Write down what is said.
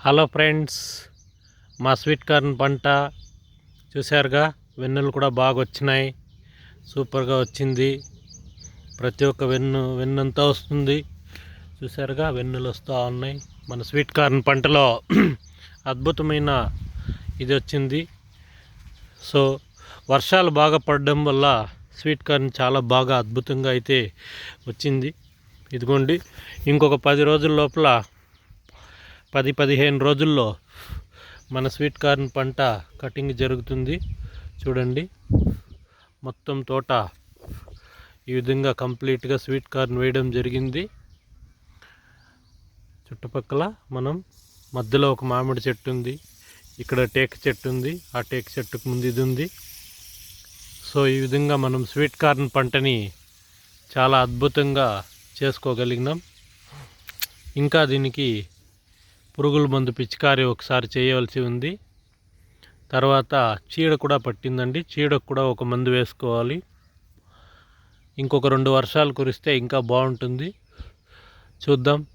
Hello friends మా sweet corn పంట చూశారుగా? వెన్నులు కూడా బాగా వచ్చినాయి. సూపర్గా వచ్చింది. ప్రతి ఒక్క వెన్ను వెన్నంతా వస్తుంది. చూశారుగా? వెన్నులు వస్తూ ఉన్నాయి. మన స్వీట్ కార్న్ పంటలో అద్భుతమైన ఇది వచ్చింది. సో వర్షాలు బాగా పడడం వల్ల స్వీట్ కార్న్ చాలా బాగా అద్భుతంగా అయితే వచ్చింది. ఇదిగోండి. ఇంకొక పది రోజుల లోపల పది పదిహేను రోజుల్లో మన స్వీట్ కార్న్ పంట కటింగ్ జరుగుతుంది. చూడండి. మొత్తం తోట ఈ విధంగా కంప్లీట్గా స్వీట్ కార్న్ వేయడం జరిగింది. చుట్టుపక్కల మనం మధ్యలో ఒక మామిడి చెట్టు ఉంది. ఇక్కడ టేక్ చెట్టు ఉంది. ఆ టేక్ చెట్టుకు ముందు ఇది ఉంది. సో ఈ విధంగా మనం స్వీట్ కార్న్ పంటని చాలా అద్భుతంగా చేసుకోగలిగినాం. ఇంకా దీనికి పురుగుల మందు పిచికారి ఒకసారి చేయవలసి ఉంది. తర్వాత చీడ కూడా పట్టిందండి. చీడకు కూడా ఒక మందు వేసుకోవాలి. ఇంకొక రెండు వర్షాలు కురిస్తే ఇంకా బాగుంటుంది. చూద్దాం.